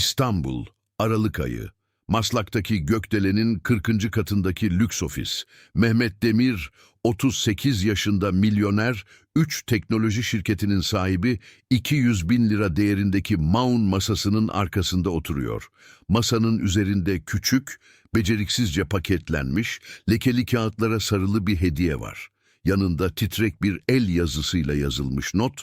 İstanbul, Aralık ayı. Maslak'taki Gökdelen'in 40. katındaki lüks ofis. Mehmet Demir, 38 yaşında milyoner, 3 teknoloji şirketinin sahibi 200 bin lira değerindeki Maun masasının arkasında oturuyor. Masanın üzerinde küçük, beceriksizce paketlenmiş, lekeli kağıtlara sarılı bir hediye var. Yanında titrek bir el yazısıyla yazılmış not,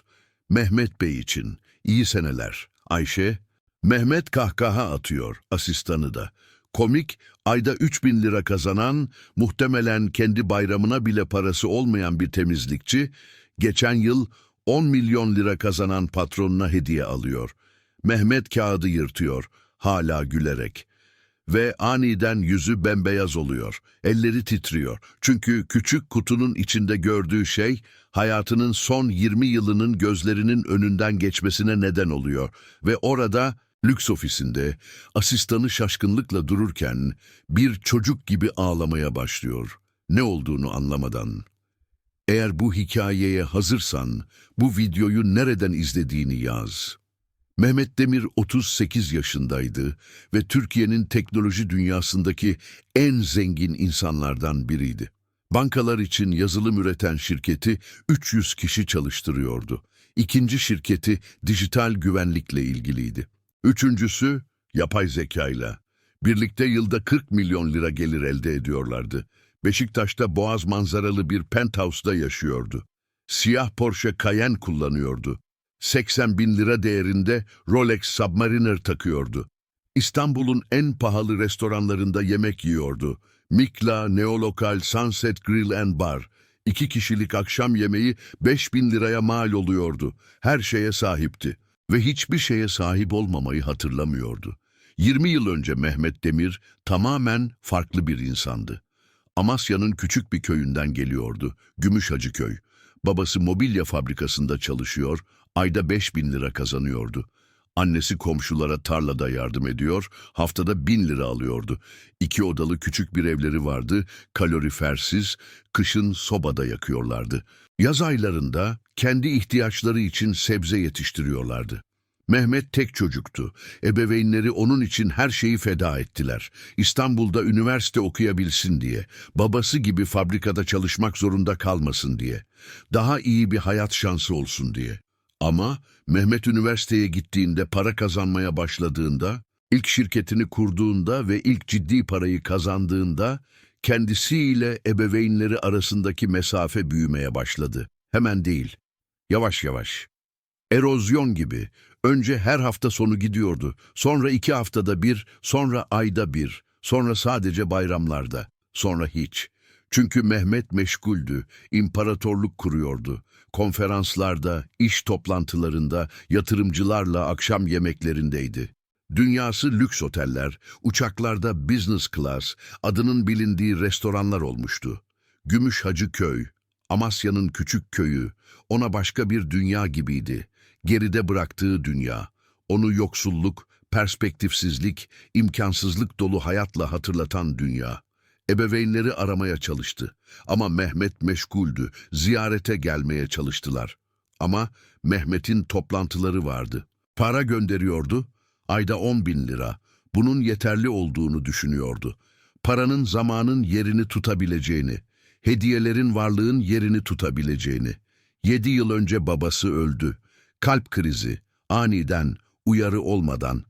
Mehmet Bey için, iyi seneler. Ayşe, Mehmet kahkaha atıyor, asistanı da. Komik, ayda 3000 lira kazanan, muhtemelen kendi bayramına bile parası olmayan bir temizlikçi, geçen yıl 10 milyon lira kazanan patronuna hediye alıyor. Mehmet kağıdı yırtıyor, hala gülerek. Ve aniden yüzü bembeyaz oluyor, elleri titriyor. Çünkü küçük kutunun içinde gördüğü şey, hayatının son 20 yılının gözlerinin önünden geçmesine neden oluyor. Ve orada, lüks ofisinde, asistanı şaşkınlıkla dururken, bir çocuk gibi ağlamaya başlıyor. Ne olduğunu anlamadan. Eğer bu hikayeye hazırsan, bu videoyu nereden izlediğini yaz. Mehmet Demir 38 yaşındaydı ve Türkiye'nin teknoloji dünyasındaki en zengin insanlardan biriydi. Bankalar için yazılım üreten şirketi 300 kişi çalıştırıyordu. İkinci şirketi dijital güvenlikle ilgiliydi. Üçüncüsü yapay zekayla. Birlikte yılda 40 milyon lira gelir elde ediyorlardı. Beşiktaş'ta boğaz manzaralı bir penthouse'da yaşıyordu. Siyah Porsche Cayenne kullanıyordu. 80 bin lira değerinde Rolex Submariner takıyordu. İstanbul'un en pahalı restoranlarında yemek yiyordu. Mikla, Neolokal, Sunset Grill and Bar. İki kişilik akşam yemeği 5 bin liraya mal oluyordu. Her şeye sahipti. Ve hiçbir şeye sahip olmamayı hatırlamıyordu. 20 yıl önce Mehmet Demir tamamen farklı bir insandı. Amasya'nın küçük bir köyünden geliyordu, Gümüşhacıköy. Babası mobilya fabrikasında çalışıyor, ayda 5 bin lira kazanıyordu. Annesi komşulara tarlada yardım ediyor, haftada bin lira alıyordu. İki odalı küçük bir evleri vardı, kalorifersiz, kışın sobada yakıyorlardı. Yaz aylarında kendi ihtiyaçları için sebze yetiştiriyorlardı. Mehmet tek çocuktu. Ebeveynleri onun için her şeyi feda ettiler. İstanbul'da üniversite okuyabilsin diye, babası gibi fabrikada çalışmak zorunda kalmasın diye, daha iyi bir hayat şansı olsun diye. Ama Mehmet üniversiteye gittiğinde para kazanmaya başladığında, ilk şirketini kurduğunda ve ilk ciddi parayı kazandığında, kendisiyle ebeveynleri arasındaki mesafe büyümeye başladı. Hemen değil, yavaş yavaş. Erozyon gibi, önce her hafta sonu gidiyordu, sonra iki haftada bir, sonra ayda bir, sonra sadece bayramlarda, sonra hiç. Çünkü Mehmet meşguldü, imparatorluk kuruyordu. Konferanslarda, iş toplantılarında, yatırımcılarla akşam yemeklerindeydi. Dünyası lüks oteller, uçaklarda business class, adının bilindiği restoranlar olmuştu. Gümüş Hacı Köy, Amasya'nın küçük köyü, ona başka bir dünya gibiydi. Geride bıraktığı dünya, onu yoksulluk, perspektifsizlik, imkansızlık dolu hayatla hatırlatan dünya. Ebeveynleri aramaya çalıştı. Ama Mehmet meşguldü, ziyarete gelmeye çalıştılar. Ama Mehmet'in toplantıları vardı. Para gönderiyordu, ayda 10 bin lira. Bunun yeterli olduğunu düşünüyordu. Paranın zamanın yerini tutabileceğini, hediyelerin varlığın yerini tutabileceğini. Yedi yıl önce babası öldü. Kalp krizi, aniden, uyarı olmadan.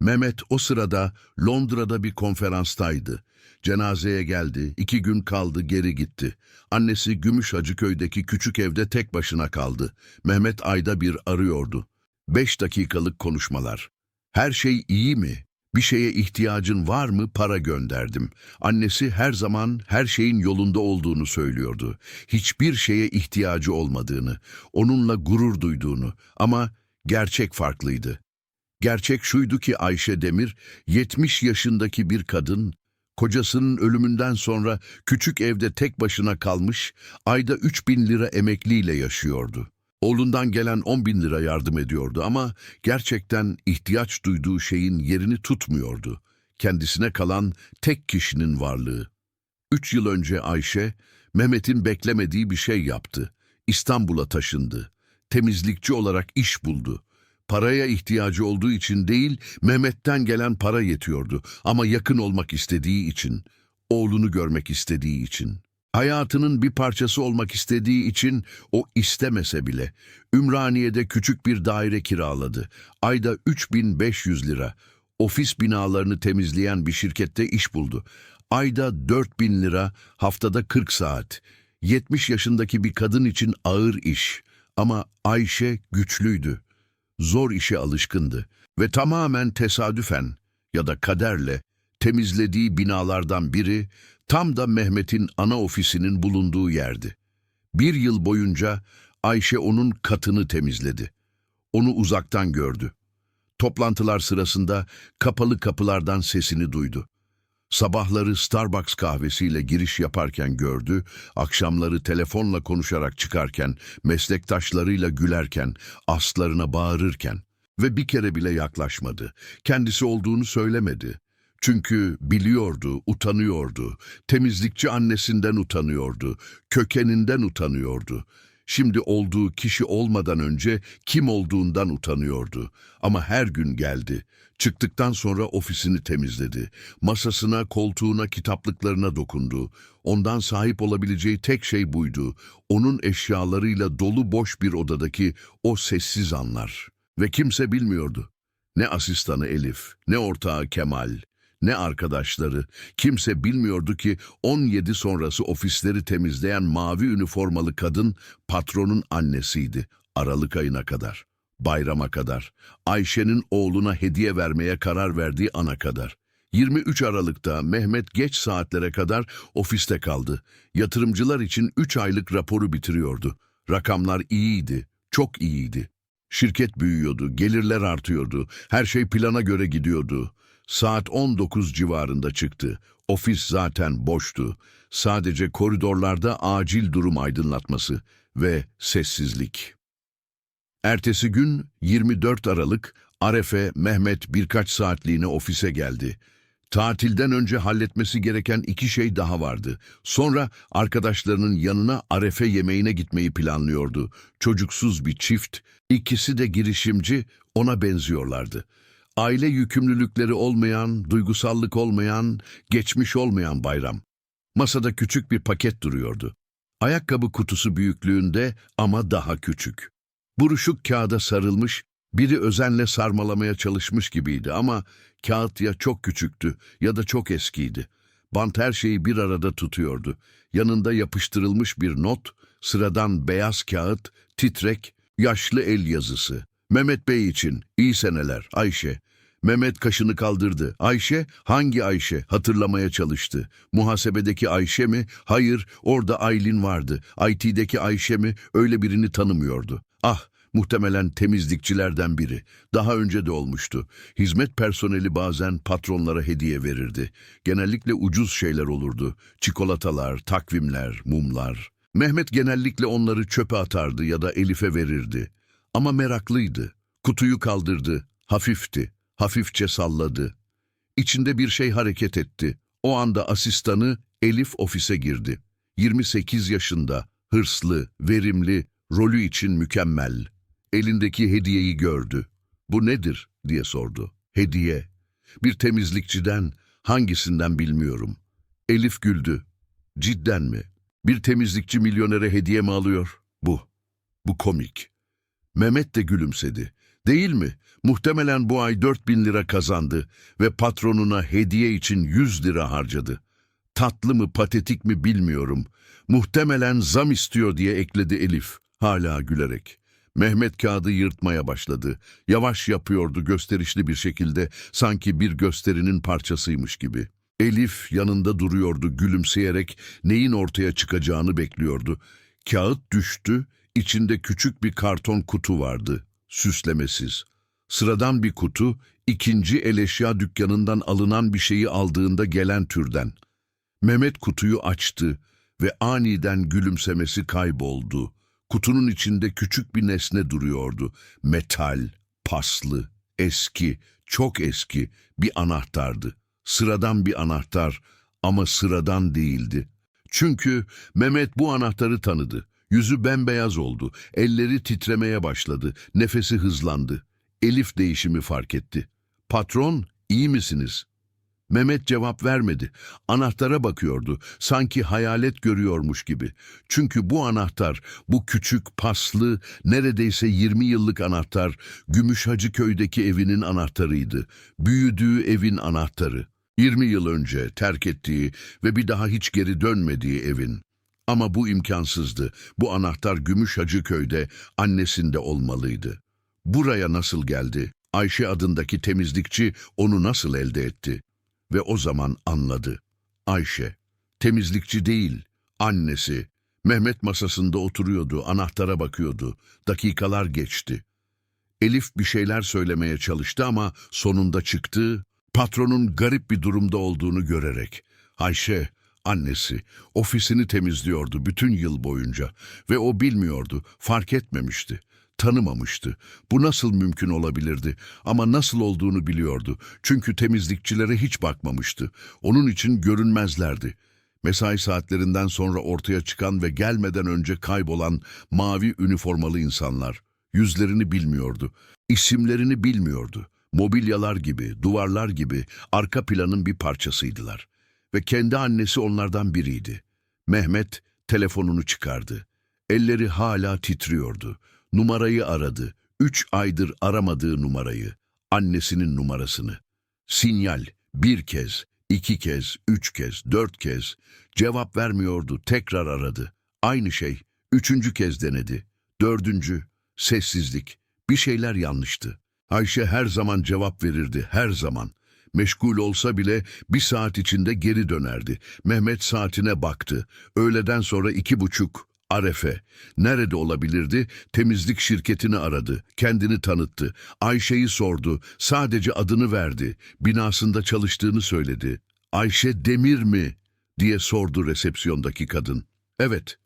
Mehmet o sırada Londra'da bir konferanstaydı. Cenazeye geldi, iki gün kaldı, geri gitti. Annesi Gümüş Hacıköy'deki küçük evde tek başına kaldı. Mehmet ayda bir arıyordu. Beş dakikalık konuşmalar. Her şey iyi mi? Bir şeye ihtiyacın var mı? Para gönderdim. Annesi her zaman her şeyin yolunda olduğunu söylüyordu. Hiçbir şeye ihtiyacı olmadığını, onunla gurur duyduğunu ama gerçek farklıydı. Gerçek şuydu ki Ayşe Demir, 70 yaşındaki bir kadın, kocasının ölümünden sonra küçük evde tek başına kalmış, ayda 3 bin lira emekliyle yaşıyordu. Oğlundan gelen 10 bin lira yardım ediyordu ama gerçekten ihtiyaç duyduğu şeyin yerini tutmuyordu. Kendisine kalan tek kişinin varlığı. Üç yıl önce Ayşe, Mehmet'in beklemediği bir şey yaptı. İstanbul'a taşındı. Temizlikçi olarak iş buldu. Paraya ihtiyacı olduğu için değil, Mehmet'ten gelen para yetiyordu. Ama yakın olmak istediği için, oğlunu görmek istediği için. Hayatının bir parçası olmak istediği için o istemese bile Ümraniye'de küçük bir daire kiraladı. Ayda 3500 lira. Ofis binalarını temizleyen bir şirkette iş buldu. Ayda 4000 lira, haftada 40 saat. 70 yaşındaki bir kadın için ağır iş. Ama Ayşe güçlüydü. Zor işe alışkındı ve tamamen tesadüfen ya da kaderle temizlediği binalardan biri tam da Mehmet'in ana ofisinin bulunduğu yerdi. Bir yıl boyunca Ayşe onun katını temizledi. Onu uzaktan gördü. Toplantılar sırasında kapalı kapılardan sesini duydu. Sabahları Starbucks kahvesiyle giriş yaparken gördü, akşamları telefonla konuşarak çıkarken, meslektaşlarıyla gülerken, aslarına bağırırken ve bir kere bile yaklaşmadı. Kendisi olduğunu söylemedi. Çünkü biliyordu, utanıyordu. Temizlikçi annesinden utanıyordu. Kökeninden utanıyordu. Şimdi olduğu kişi olmadan önce kim olduğundan utanıyordu. Ama her gün geldi. Çıktıktan sonra ofisini temizledi. Masasına, koltuğuna, kitaplıklarına dokundu. Ondan sahip olabileceği tek şey buydu. Onun eşyalarıyla dolu boş bir odadaki o sessiz anlar. Ve kimse bilmiyordu. Ne asistanı Elif, ne ortağı Kemal, ne arkadaşları. Kimse bilmiyordu ki 17 sonrası ofisleri temizleyen mavi üniformalı kadın patronun annesiydi. Aralık ayına kadar, bayrama kadar, Ayşe'nin oğluna hediye vermeye karar verdiği ana kadar. 23 Aralık'ta Mehmet geç saatlere kadar ofiste kaldı. Yatırımcılar için 3 aylık raporu bitiriyordu. Rakamlar iyiydi, çok iyiydi. Şirket büyüyordu, gelirler artıyordu, her şey plana göre gidiyordu. Saat 19 civarında çıktı. Ofis zaten boştu. Sadece koridorlarda acil durum aydınlatması ve sessizlik. Ertesi gün 24 Aralık Arefe Mehmet birkaç saatliğine ofise geldi. Tatilden önce halletmesi gereken iki şey daha vardı. Sonra arkadaşlarının yanına Arefe yemeğine gitmeyi planlıyordu. Çocuksuz bir çift, ikisi de girişimci, ona benziyorlardı. Aile yükümlülükleri olmayan, duygusallık olmayan, geçmiş olmayan bayram. Masada küçük bir paket duruyordu. Ayakkabı kutusu büyüklüğünde ama daha küçük. Buruşuk kağıda sarılmış, biri özenle sarmalamaya çalışmış gibiydi ama kağıt ya çok küçüktü ya da çok eskiydi. Bant her şeyi bir arada tutuyordu. Yanında yapıştırılmış bir not, sıradan beyaz kağıt, titrek, yaşlı el yazısı. Mehmet Bey için iyi seneler Ayşe. Mehmet kaşını kaldırdı. Ayşe? Hangi Ayşe? Hatırlamaya çalıştı. Muhasebedeki Ayşe mi? Hayır, orada Aylin vardı. IT'deki Ayşe mi? Öyle birini tanımıyordu. Ah, muhtemelen temizlikçilerden biri. Daha önce de olmuştu. Hizmet personeli bazen patronlara hediye verirdi. Genellikle ucuz şeyler olurdu. Çikolatalar, takvimler, mumlar. Mehmet genellikle onları çöpe atardı ya da Elif'e verirdi. Ama meraklıydı. Kutuyu kaldırdı. Hafifti. Hafifçe salladı. İçinde bir şey hareket etti. O anda asistanı Elif ofise girdi. 28 yaşında, hırslı, verimli, rolü için mükemmel. Elindeki hediyeyi gördü. Bu nedir diye sordu. Hediye. Bir temizlikçiden, hangisinden bilmiyorum. Elif güldü. Cidden mi? Bir temizlikçi milyonere hediye mi alıyor? Bu. Bu komik. Mehmet de gülümsedi. Değil mi? Muhtemelen bu ay 4000 lira kazandı ve patronuna hediye için 100 lira harcadı. Tatlı mı patetik mi bilmiyorum. Muhtemelen zam istiyor diye ekledi Elif, hala gülerek. Mehmet kağıdı yırtmaya başladı. Yavaş yapıyordu gösterişli bir şekilde, sanki bir gösterinin parçasıymış gibi. Elif yanında duruyordu gülümseyerek neyin ortaya çıkacağını bekliyordu. Kağıt düştü, içinde küçük bir karton kutu vardı, süslemesiz. Sıradan bir kutu, ikinci el eşya dükkanından alınan bir şeyi aldığında gelen türden. Mehmet kutuyu açtı ve aniden gülümsemesi kayboldu. Kutunun içinde küçük bir nesne duruyordu. Metal, paslı, eski, çok eski bir anahtardı. Sıradan bir anahtar ama sıradan değildi. Çünkü Mehmet bu anahtarı tanıdı. Yüzü bembeyaz oldu, elleri titremeye başladı, nefesi hızlandı. Elif değişimi fark etti. Patron, iyi misiniz? Mehmet cevap vermedi. Anahtara bakıyordu. Sanki hayalet görüyormuş gibi. Çünkü bu anahtar, bu küçük, paslı, neredeyse 20 yıllık anahtar, Gümüş Hacıköy'deki evinin anahtarıydı. Büyüdüğü evin anahtarı. 20 yıl önce terk ettiği ve bir daha hiç geri dönmediği evin. Ama bu imkansızdı. Bu anahtar Gümüş Hacıköy'de, annesinde olmalıydı. Buraya nasıl geldi? Ayşe adındaki temizlikçi onu nasıl elde etti? Ve o zaman anladı. Ayşe, temizlikçi değil, annesi. Mehmet masasında oturuyordu, anahtara bakıyordu. Dakikalar geçti. Elif bir şeyler söylemeye çalıştı ama sonunda çıktı, patronun garip bir durumda olduğunu görerek. Ayşe, annesi, ofisini temizliyordu bütün yıl boyunca ve o bilmiyordu, fark etmemişti tanımamıştı. Bu nasıl mümkün olabilirdi? Ama nasıl olduğunu biliyordu. Çünkü temizlikçilere hiç bakmamıştı. Onun için görünmezlerdi. Mesai saatlerinden sonra ortaya çıkan ve gelmeden önce kaybolan mavi üniformalı insanlar. Yüzlerini bilmiyordu. isimlerini bilmiyordu. Mobilyalar gibi, duvarlar gibi arka planın bir parçasıydılar. Ve kendi annesi onlardan biriydi. Mehmet telefonunu çıkardı. Elleri hala titriyordu. Numarayı aradı. Üç aydır aramadığı numarayı. Annesinin numarasını. Sinyal. Bir kez, iki kez, üç kez, dört kez. Cevap vermiyordu. Tekrar aradı. Aynı şey. Üçüncü kez denedi. Dördüncü. Sessizlik. Bir şeyler yanlıştı. Ayşe her zaman cevap verirdi. Her zaman. Meşgul olsa bile bir saat içinde geri dönerdi. Mehmet saatine baktı. Öğleden sonra iki buçuk. Arefe. Nerede olabilirdi? Temizlik şirketini aradı. Kendini tanıttı. Ayşe'yi sordu. Sadece adını verdi. Binasında çalıştığını söyledi. Ayşe Demir mi? diye sordu resepsiyondaki kadın. Evet.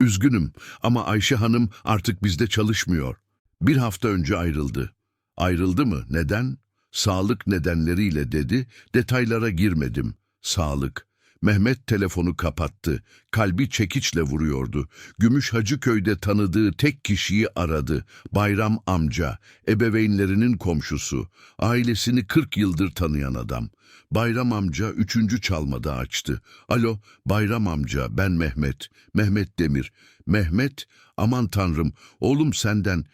Üzgünüm ama Ayşe Hanım artık bizde çalışmıyor. Bir hafta önce ayrıldı. Ayrıldı mı? Neden? Sağlık nedenleriyle dedi. Detaylara girmedim. Sağlık. Mehmet telefonu kapattı. Kalbi çekiçle vuruyordu. Gümüş Hacıköy'de tanıdığı tek kişiyi aradı. Bayram amca, ebeveynlerinin komşusu, ailesini 40 yıldır tanıyan adam. Bayram amca üçüncü çalmada açtı. Alo, Bayram amca, ben Mehmet. Mehmet Demir. Mehmet, aman tanrım, oğlum senden.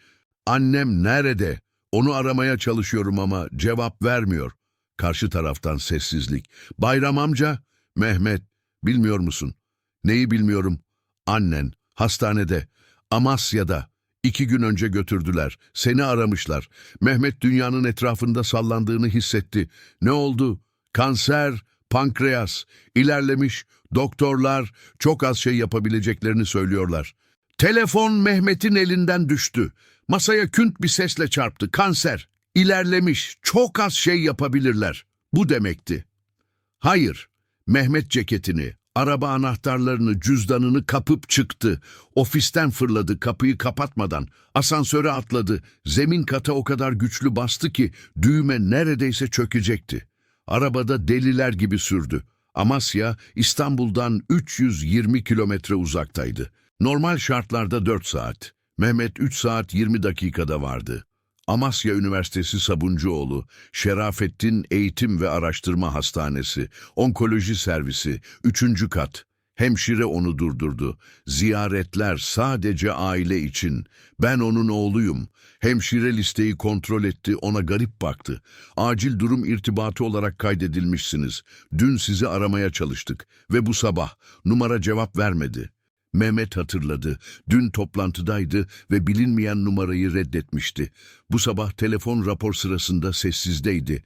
Annem nerede? Onu aramaya çalışıyorum ama cevap vermiyor. Karşı taraftan sessizlik. Bayram amca, Mehmet, bilmiyor musun? Neyi bilmiyorum? Annen, hastanede, Amasya'da. İki gün önce götürdüler. Seni aramışlar. Mehmet dünyanın etrafında sallandığını hissetti. Ne oldu? Kanser, pankreas, ilerlemiş, doktorlar çok az şey yapabileceklerini söylüyorlar. Telefon Mehmet'in elinden düştü. Masaya künt bir sesle çarptı. Kanser, ilerlemiş, çok az şey yapabilirler. Bu demekti. Hayır, Mehmet ceketini, araba anahtarlarını, cüzdanını kapıp çıktı. Ofisten fırladı kapıyı kapatmadan. Asansöre atladı. Zemin kata o kadar güçlü bastı ki düğme neredeyse çökecekti. Arabada deliler gibi sürdü. Amasya, İstanbul'dan 320 kilometre uzaktaydı. Normal şartlarda 4 saat. Mehmet 3 saat 20 dakikada vardı. Amasya Üniversitesi Sabuncuoğlu, Şerafettin Eğitim ve Araştırma Hastanesi, Onkoloji Servisi, 3. kat. Hemşire onu durdurdu. Ziyaretler sadece aile için. Ben onun oğluyum. Hemşire listeyi kontrol etti, ona garip baktı. Acil durum irtibatı olarak kaydedilmişsiniz. Dün sizi aramaya çalıştık ve bu sabah numara cevap vermedi. Mehmet hatırladı. Dün toplantıdaydı ve bilinmeyen numarayı reddetmişti. Bu sabah telefon rapor sırasında sessizdeydi.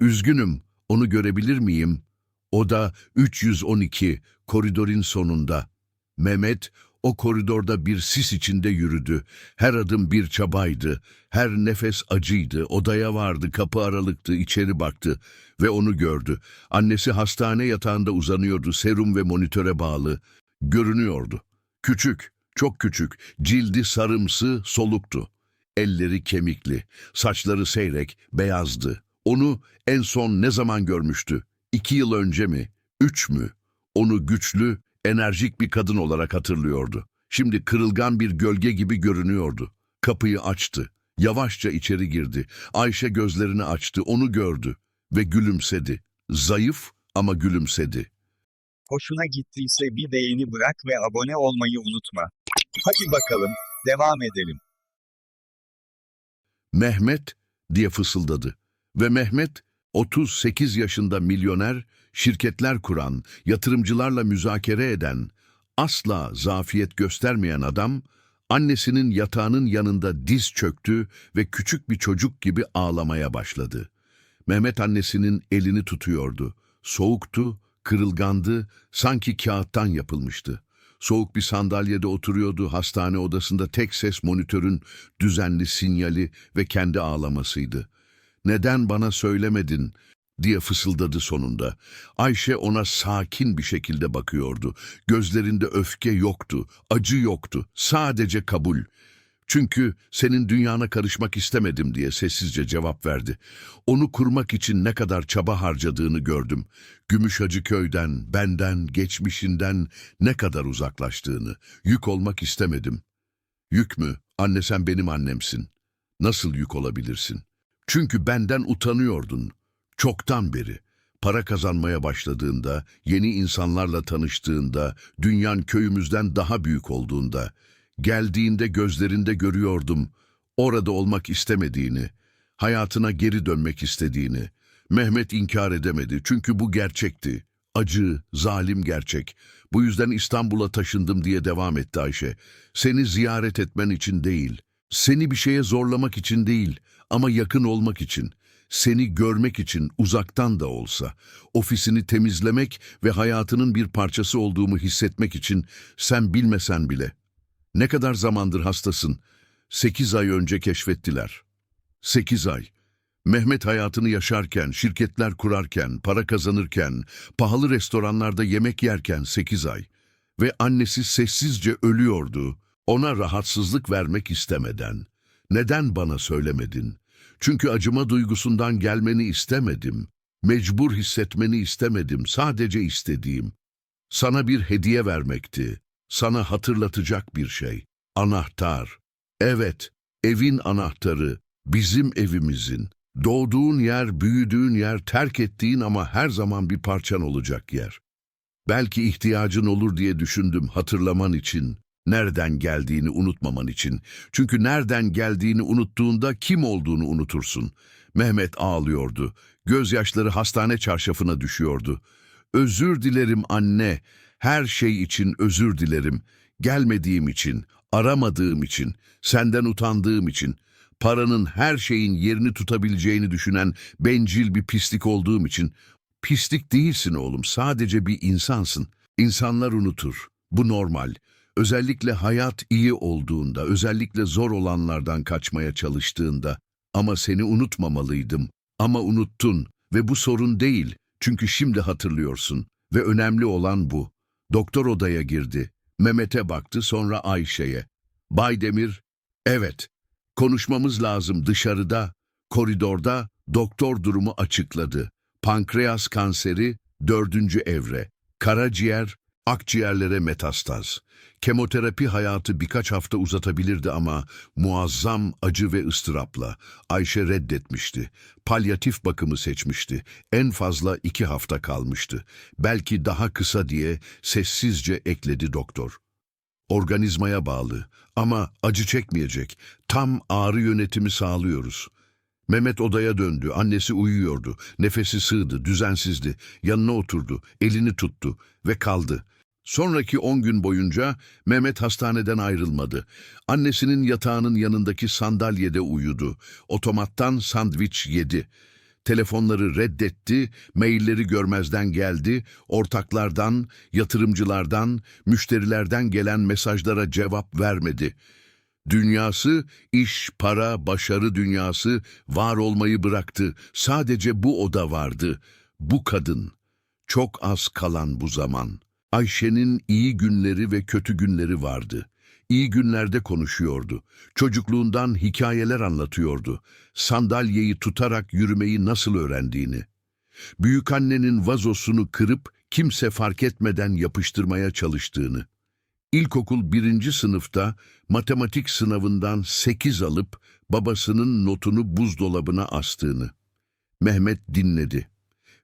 Üzgünüm, onu görebilir miyim? O da 312, koridorun sonunda. Mehmet, o koridorda bir sis içinde yürüdü. Her adım bir çabaydı. Her nefes acıydı. Odaya vardı, kapı aralıktı, içeri baktı ve onu gördü. Annesi hastane yatağında uzanıyordu, serum ve monitöre bağlı. Görünüyordu. Küçük, çok küçük, cildi sarımsı, soluktu. Elleri kemikli, saçları seyrek, beyazdı. Onu en son ne zaman görmüştü? İki yıl önce mi? Üç mü? Onu güçlü, enerjik bir kadın olarak hatırlıyordu. Şimdi kırılgan bir gölge gibi görünüyordu. Kapıyı açtı. Yavaşça içeri girdi. Ayşe gözlerini açtı, onu gördü ve gülümsedi. Zayıf ama gülümsedi. Hoşuna gittiyse bir beğeni bırak ve abone olmayı unutma. Hadi bakalım, devam edelim. Mehmet diye fısıldadı. Ve Mehmet 38 yaşında milyoner, şirketler kuran, yatırımcılarla müzakere eden, asla zafiyet göstermeyen adam, annesinin yatağının yanında diz çöktü ve küçük bir çocuk gibi ağlamaya başladı. Mehmet annesinin elini tutuyordu. Soğuktu, kırılgandı, sanki kağıttan yapılmıştı. Soğuk bir sandalyede oturuyordu hastane odasında tek ses monitörün düzenli sinyali ve kendi ağlamasıydı. Neden bana söylemedin diye fısıldadı sonunda. Ayşe ona sakin bir şekilde bakıyordu. Gözlerinde öfke yoktu, acı yoktu, sadece kabul. Çünkü senin dünyana karışmak istemedim diye sessizce cevap verdi. Onu kurmak için ne kadar çaba harcadığını gördüm. Gümüşhacı köyden, benden, geçmişinden ne kadar uzaklaştığını. Yük olmak istemedim. Yük mü? Anne sen benim annemsin. Nasıl yük olabilirsin? Çünkü benden utanıyordun. Çoktan beri. Para kazanmaya başladığında, yeni insanlarla tanıştığında, dünyan köyümüzden daha büyük olduğunda, geldiğinde gözlerinde görüyordum, orada olmak istemediğini, hayatına geri dönmek istediğini. Mehmet inkar edemedi çünkü bu gerçekti. Acı, zalim gerçek. Bu yüzden İstanbul'a taşındım diye devam etti Ayşe. Seni ziyaret etmen için değil, seni bir şeye zorlamak için değil ama yakın olmak için. Seni görmek için uzaktan da olsa, ofisini temizlemek ve hayatının bir parçası olduğumu hissetmek için sen bilmesen bile. Ne kadar zamandır hastasın? Sekiz ay önce keşfettiler. Sekiz ay. Mehmet hayatını yaşarken, şirketler kurarken, para kazanırken, pahalı restoranlarda yemek yerken sekiz ay. Ve annesi sessizce ölüyordu, ona rahatsızlık vermek istemeden. Neden bana söylemedin? Çünkü acıma duygusundan gelmeni istemedim. Mecbur hissetmeni istemedim, sadece istediğim. Sana bir hediye vermekti. Sana hatırlatacak bir şey. Anahtar. Evet, evin anahtarı. Bizim evimizin. Doğduğun yer, büyüdüğün yer, terk ettiğin ama her zaman bir parçan olacak yer. Belki ihtiyacın olur diye düşündüm hatırlaman için. Nereden geldiğini unutmaman için. Çünkü nereden geldiğini unuttuğunda kim olduğunu unutursun. Mehmet ağlıyordu. Gözyaşları hastane çarşafına düşüyordu. Özür dilerim anne. Her şey için özür dilerim. Gelmediğim için, aramadığım için, senden utandığım için, paranın her şeyin yerini tutabileceğini düşünen bencil bir pislik olduğum için. Pislik değilsin oğlum, sadece bir insansın. İnsanlar unutur. Bu normal. Özellikle hayat iyi olduğunda, özellikle zor olanlardan kaçmaya çalıştığında. Ama seni unutmamalıydım. Ama unuttun ve bu sorun değil. Çünkü şimdi hatırlıyorsun. Ve önemli olan bu. Doktor odaya girdi. Mehmet'e baktı sonra Ayşe'ye. Bay Demir, evet, konuşmamız lazım dışarıda, koridorda doktor durumu açıkladı. Pankreas kanseri dördüncü evre, karaciğer, akciğerlere metastaz. Kemoterapi hayatı birkaç hafta uzatabilirdi ama muazzam acı ve ıstırapla. Ayşe reddetmişti. Palyatif bakımı seçmişti. En fazla iki hafta kalmıştı. Belki daha kısa diye sessizce ekledi doktor. Organizmaya bağlı ama acı çekmeyecek. Tam ağrı yönetimi sağlıyoruz. Mehmet odaya döndü. Annesi uyuyordu. Nefesi sığdı, düzensizdi. Yanına oturdu, elini tuttu ve kaldı. Sonraki on gün boyunca Mehmet hastaneden ayrılmadı. Annesinin yatağının yanındaki sandalyede uyudu. Otomattan sandviç yedi. Telefonları reddetti, mailleri görmezden geldi, ortaklardan, yatırımcılardan, müşterilerden gelen mesajlara cevap vermedi. Dünyası, iş, para, başarı dünyası var olmayı bıraktı. Sadece bu oda vardı. Bu kadın. Çok az kalan bu zaman. Ayşe'nin iyi günleri ve kötü günleri vardı. İyi günlerde konuşuyordu. Çocukluğundan hikayeler anlatıyordu. Sandalyeyi tutarak yürümeyi nasıl öğrendiğini. Büyükannenin vazosunu kırıp kimse fark etmeden yapıştırmaya çalıştığını. İlkokul birinci sınıfta matematik sınavından sekiz alıp babasının notunu buzdolabına astığını. Mehmet dinledi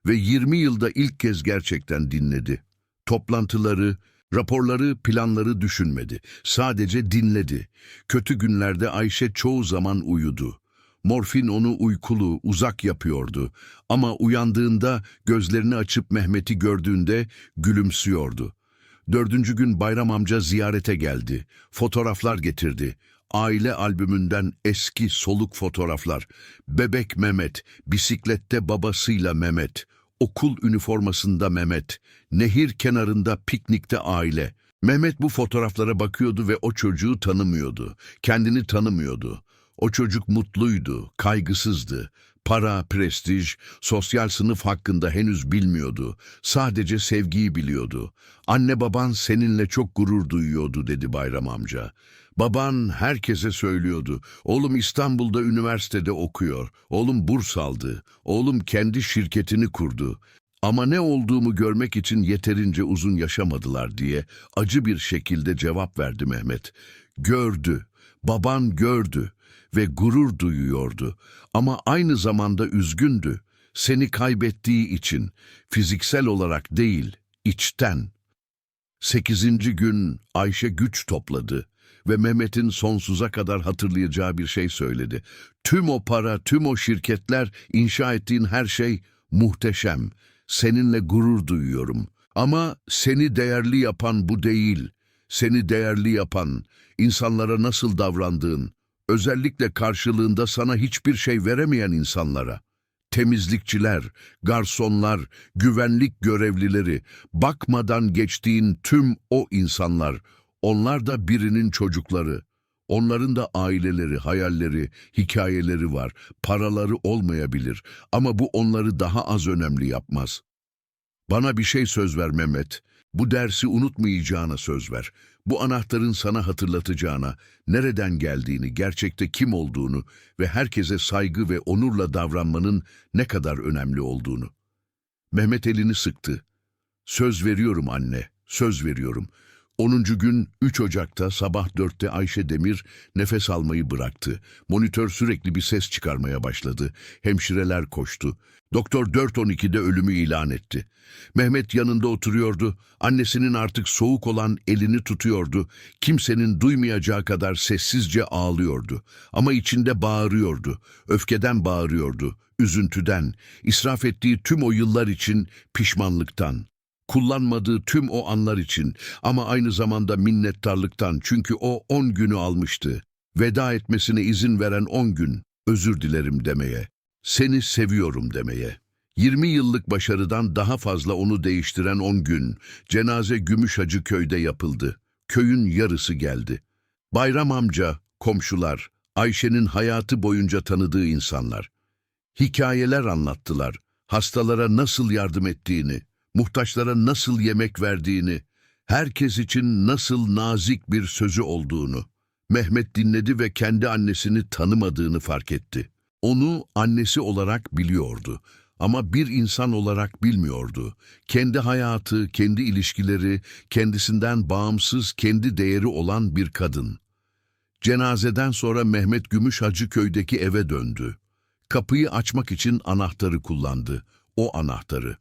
ve 20 yılda ilk kez gerçekten dinledi. Toplantıları, raporları, planları düşünmedi. Sadece dinledi. Kötü günlerde Ayşe çoğu zaman uyudu. Morfin onu uykulu, uzak yapıyordu. Ama uyandığında, gözlerini açıp Mehmet'i gördüğünde gülümsüyordu. Dördüncü gün Bayram amca ziyarete geldi. Fotoğraflar getirdi. Aile albümünden eski soluk fotoğraflar. Bebek Mehmet, bisiklette babasıyla Mehmet, okul üniformasında Mehmet, nehir kenarında piknikte aile. Mehmet bu fotoğraflara bakıyordu ve o çocuğu tanımıyordu. Kendini tanımıyordu. O çocuk mutluydu, kaygısızdı. Para, prestij, sosyal sınıf hakkında henüz bilmiyordu. Sadece sevgiyi biliyordu. Anne baban seninle çok gurur duyuyordu dedi Bayram amca. Baban herkese söylüyordu. Oğlum İstanbul'da üniversitede okuyor. Oğlum burs aldı. Oğlum kendi şirketini kurdu. Ama ne olduğumu görmek için yeterince uzun yaşamadılar diye acı bir şekilde cevap verdi Mehmet. Gördü, baban gördü ve gurur duyuyordu ama aynı zamanda üzgündü. Seni kaybettiği için, fiziksel olarak değil, içten. Sekizinci gün Ayşe güç topladı ve Mehmet'in sonsuza kadar hatırlayacağı bir şey söyledi. Tüm o para, tüm o şirketler, inşa ettiğin her şey muhteşem. Seninle gurur duyuyorum. Ama seni değerli yapan bu değil. Seni değerli yapan, insanlara nasıl davrandığın, özellikle karşılığında sana hiçbir şey veremeyen insanlara. Temizlikçiler, garsonlar, güvenlik görevlileri, bakmadan geçtiğin tüm o insanlar, onlar da birinin çocukları. Onların da aileleri, hayalleri, hikayeleri var. Paraları olmayabilir ama bu onları daha az önemli yapmaz. Bana bir şey söz ver Mehmet. Bu dersi unutmayacağına söz ver. Bu anahtarın sana hatırlatacağına, nereden geldiğini, gerçekte kim olduğunu ve herkese saygı ve onurla davranmanın ne kadar önemli olduğunu. Mehmet elini sıktı. Söz veriyorum anne, söz veriyorum. 10. gün 3 Ocak'ta sabah 4'te Ayşe Demir nefes almayı bıraktı. Monitör sürekli bir ses çıkarmaya başladı. Hemşireler koştu. Doktor 4.12'de ölümü ilan etti. Mehmet yanında oturuyordu. Annesinin artık soğuk olan elini tutuyordu. Kimsenin duymayacağı kadar sessizce ağlıyordu. Ama içinde bağırıyordu. Öfkeden bağırıyordu. Üzüntüden, israf ettiği tüm o yıllar için pişmanlıktan kullanmadığı tüm o anlar için ama aynı zamanda minnettarlıktan çünkü o on günü almıştı. Veda etmesine izin veren on gün, özür dilerim demeye, seni seviyorum demeye. 20 yıllık başarıdan daha fazla onu değiştiren on gün, cenaze Gümüşhacı köyde yapıldı. Köyün yarısı geldi. Bayram amca, komşular, Ayşe'nin hayatı boyunca tanıdığı insanlar. Hikayeler anlattılar, hastalara nasıl yardım ettiğini, muhtaçlara nasıl yemek verdiğini, herkes için nasıl nazik bir sözü olduğunu. Mehmet dinledi ve kendi annesini tanımadığını fark etti. Onu annesi olarak biliyordu ama bir insan olarak bilmiyordu. Kendi hayatı, kendi ilişkileri, kendisinden bağımsız kendi değeri olan bir kadın. Cenazeden sonra Mehmet Gümüş Hacıköy'deki eve döndü. Kapıyı açmak için anahtarı kullandı. O anahtarı.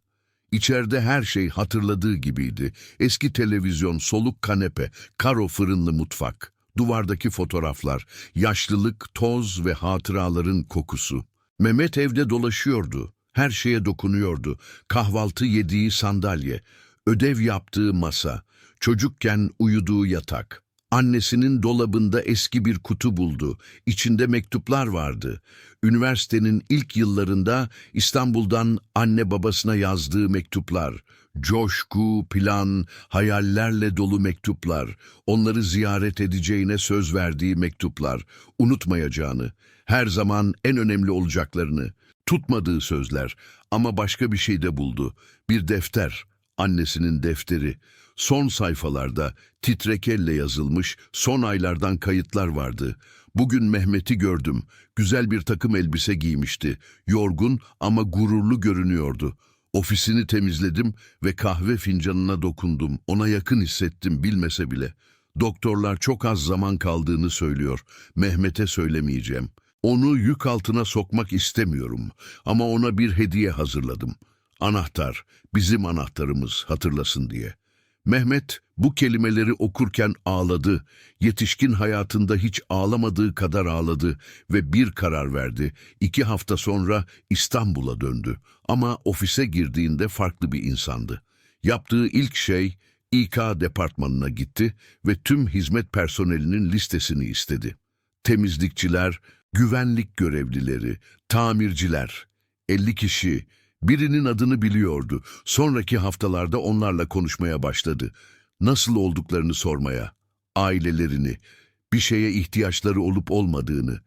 İçeride her şey hatırladığı gibiydi. Eski televizyon, soluk kanepe, karo fırınlı mutfak, duvardaki fotoğraflar, yaşlılık, toz ve hatıraların kokusu. Mehmet evde dolaşıyordu. Her şeye dokunuyordu. Kahvaltı yediği sandalye, ödev yaptığı masa, çocukken uyuduğu yatak. Annesinin dolabında eski bir kutu buldu. İçinde mektuplar vardı. Üniversitenin ilk yıllarında İstanbul'dan anne babasına yazdığı mektuplar. Coşku, plan, hayallerle dolu mektuplar. Onları ziyaret edeceğine söz verdiği mektuplar. Unutmayacağını, her zaman en önemli olacaklarını. Tutmadığı sözler ama başka bir şey de buldu. Bir defter, annesinin defteri. Son sayfalarda titrek elle yazılmış son aylardan kayıtlar vardı. Bugün Mehmet'i gördüm. Güzel bir takım elbise giymişti. Yorgun ama gururlu görünüyordu. Ofisini temizledim ve kahve fincanına dokundum. Ona yakın hissettim bilmese bile. Doktorlar çok az zaman kaldığını söylüyor. Mehmet'e söylemeyeceğim. Onu yük altına sokmak istemiyorum ama ona bir hediye hazırladım. Anahtar, bizim anahtarımız hatırlasın diye. Mehmet bu kelimeleri okurken ağladı. Yetişkin hayatında hiç ağlamadığı kadar ağladı ve bir karar verdi. İki hafta sonra İstanbul'a döndü. Ama ofise girdiğinde farklı bir insandı. Yaptığı ilk şey İK departmanına gitti ve tüm hizmet personelinin listesini istedi. Temizlikçiler, güvenlik görevlileri, tamirciler, 50 kişi, birinin adını biliyordu. Sonraki haftalarda onlarla konuşmaya başladı. Nasıl olduklarını sormaya, ailelerini, bir şeye ihtiyaçları olup olmadığını.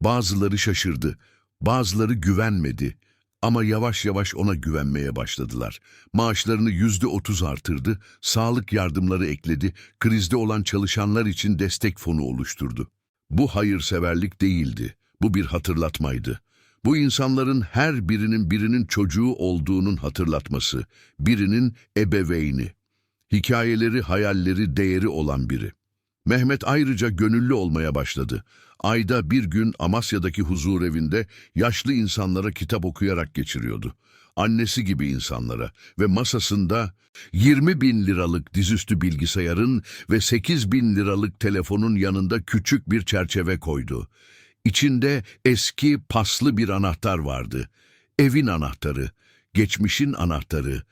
Bazıları şaşırdı, bazıları güvenmedi. Ama yavaş yavaş ona güvenmeye başladılar. Maaşlarını yüzde otuz artırdı, sağlık yardımları ekledi, krizde olan çalışanlar için destek fonu oluşturdu. Bu hayırseverlik değildi, bu bir hatırlatmaydı. Bu insanların her birinin birinin çocuğu olduğunun hatırlatması, birinin ebeveyni. Hikayeleri, hayalleri, değeri olan biri. Mehmet ayrıca gönüllü olmaya başladı. Ayda bir gün Amasya'daki huzur evinde yaşlı insanlara kitap okuyarak geçiriyordu. Annesi gibi insanlara ve masasında 20 bin liralık dizüstü bilgisayarın ve 8 bin liralık telefonun yanında küçük bir çerçeve koydu. İçinde eski paslı bir anahtar vardı. Evin anahtarı, geçmişin anahtarı,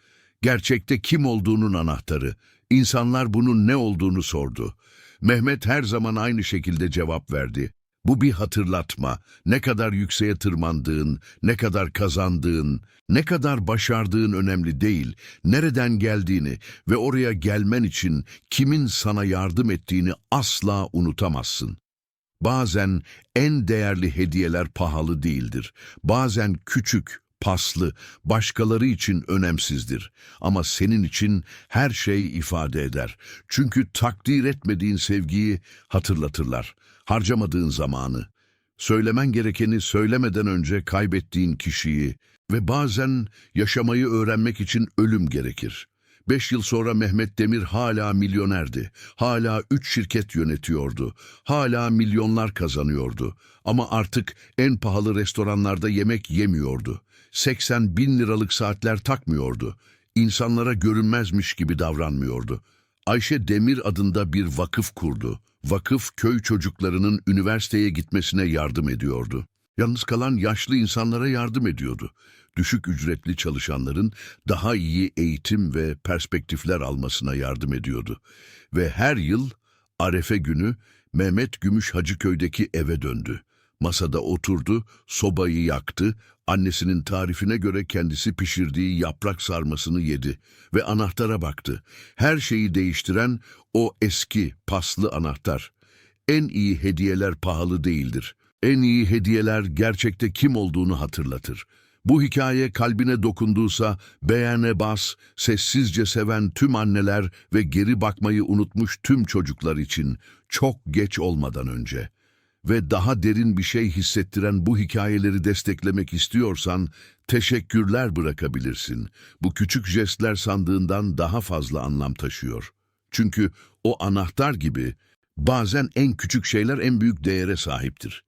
gerçekte kim olduğunun anahtarı. İnsanlar bunun ne olduğunu sordu. Mehmet her zaman aynı şekilde cevap verdi. Bu bir hatırlatma. Ne kadar yükseğe tırmandığın, ne kadar kazandığın, ne kadar başardığın önemli değil. Nereden geldiğini ve oraya gelmen için kimin sana yardım ettiğini asla unutamazsın. Bazen en değerli hediyeler pahalı değildir. Bazen küçük, paslı, başkaları için önemsizdir. Ama senin için her şey ifade eder. Çünkü takdir etmediğin sevgiyi hatırlatırlar. Harcamadığın zamanı, söylemen gerekeni söylemeden önce kaybettiğin kişiyi ve bazen yaşamayı öğrenmek için ölüm gerekir. Beş yıl sonra Mehmet Demir hala milyonerdi. Hala üç şirket yönetiyordu. Hala milyonlar kazanıyordu. Ama artık en pahalı restoranlarda yemek yemiyordu. 80 bin liralık saatler takmıyordu. İnsanlara görünmezmiş gibi davranmıyordu. Ayşe Demir adında bir vakıf kurdu. Vakıf köy çocuklarının üniversiteye gitmesine yardım ediyordu. Yalnız kalan yaşlı insanlara yardım ediyordu. Düşük ücretli çalışanların daha iyi eğitim ve perspektifler almasına yardım ediyordu. Ve her yıl Arefe günü Mehmet Gümüş Hacıköy'deki eve döndü. Masada oturdu, sobayı yaktı, annesinin tarifine göre kendisi pişirdiği yaprak sarmasını yedi ve anahtara baktı. Her şeyi değiştiren o eski paslı anahtar. En iyi hediyeler pahalı değildir. En iyi hediyeler gerçekte kim olduğunu hatırlatır. Bu hikaye kalbine dokunduysa beğene bas, sessizce seven tüm anneler ve geri bakmayı unutmuş tüm çocuklar için çok geç olmadan önce. Ve daha derin bir şey hissettiren bu hikayeleri desteklemek istiyorsan teşekkürler bırakabilirsin. Bu küçük jestler sandığından daha fazla anlam taşıyor. Çünkü o anahtar gibi bazen en küçük şeyler en büyük değere sahiptir.